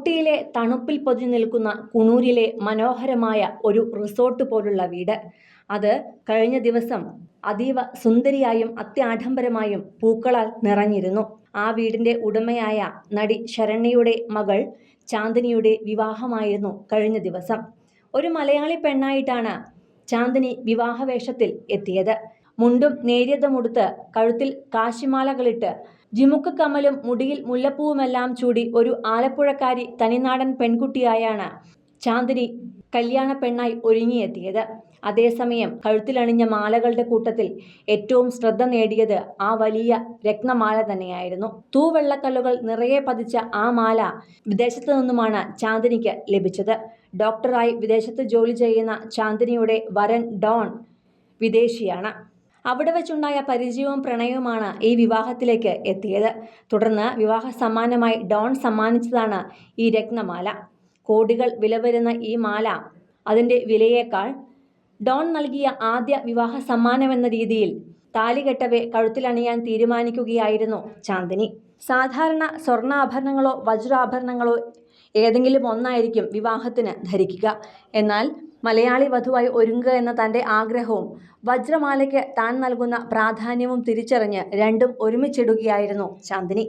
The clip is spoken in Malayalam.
ഊട്ടിയിലെ തണുപ്പിൽ പൊതിഞ്ഞു നിൽക്കുന്ന കുണൂരിലെ മനോഹരമായ ഒരു റിസോർട്ട് പോലുള്ള വീട്. അത് കഴിഞ്ഞ ദിവസം അതീവ സുന്ദരിയായും അത്യാഡംബരമായും പൂക്കളാൽ നിറഞ്ഞിരുന്നു. ആ വീടിന്റെ ഉടമയായ നടി ശരണ്യയുടെ മകൾ ചാന്ദിനിയുടെ വിവാഹമായിരുന്നു കഴിഞ്ഞ ദിവസം. ഒരു മലയാളി പെണ്ണായിട്ടാണ് ചാന്ദിനി വിവാഹവേഷത്തിൽ എത്തിയത്. മുണ്ടും നേരിയതുമുടുത്ത് കഴുത്തിൽ കാശിമാലകളിട്ട് ജിമുക്ക് കമലും മുടിയിൽ മുല്ലപ്പൂവുമെല്ലാം ചൂടി ഒരു ആലപ്പുഴക്കാരി തനിനാടൻ പെൺകുട്ടിയായാണ് ചാന്ദിനി കല്യാണ പെണ്ണായി ഒരുങ്ങിയെത്തിയത്. അതേസമയം കഴുത്തിലണിഞ്ഞ മാലകളുടെ കൂട്ടത്തിൽ ഏറ്റവും ശ്രദ്ധ നേടിയത് ആ വലിയ രത്നമാല തന്നെയായിരുന്നു. തൂവെള്ളക്കല്ലുകൾ നിറയെ പതിച്ച ആ മാല വിദേശത്തു നിന്നുമാണ് ചാന്ദിനിക്ക് ലഭിച്ചത്. ഡോക്ടറായി വിദേശത്ത് ജോലി ചെയ്യുന്ന ചാന്ദിനിയുടെ വരൻ ഡോൺ വിദേശിയാണ്. അവിടെ വെച്ചുണ്ടായ പരിചയവും പ്രണയവുമാണ് ഈ വിവാഹത്തിലേക്ക് എത്തിയത്. തുടർന്ന് വിവാഹ സമ്മാനമായി ഡോൺ സമ്മാനിച്ചതാണ് ഈ രത്നമാല. കോടികൾ വില വരുന്ന ഈ മാല അതിന്റെ വിലയേക്കാൾ ഡോൺ നൽകിയ ആദ്യ വിവാഹ സമ്മാനമെന്ന രീതിയിൽ താലികെട്ടവെ കഴുത്തിലണിയാൻ തീരുമാനിക്കുകയായിരുന്നു ചാന്ദിനി. സാധാരണ സ്വർണാഭരണങ്ങളോ വജ്രാഭരണങ്ങളോ ഏതെങ്കിലും ഒന്നായിരിക്കും വിവാഹത്തിന് ധരിക്കുക. എന്നാൽ മലയാളി വധുവായി ഒരുങ്ങുക എന്ന തന്റെ ആഗ്രഹവും വജ്രമാലയ്ക്ക് താൻ നൽകുന്ന പ്രാധാന്യവും തിരിച്ചറിഞ്ഞ് രണ്ടും ഒരുമിച്ചിടുകയായിരുന്നു ചാന്ദിനി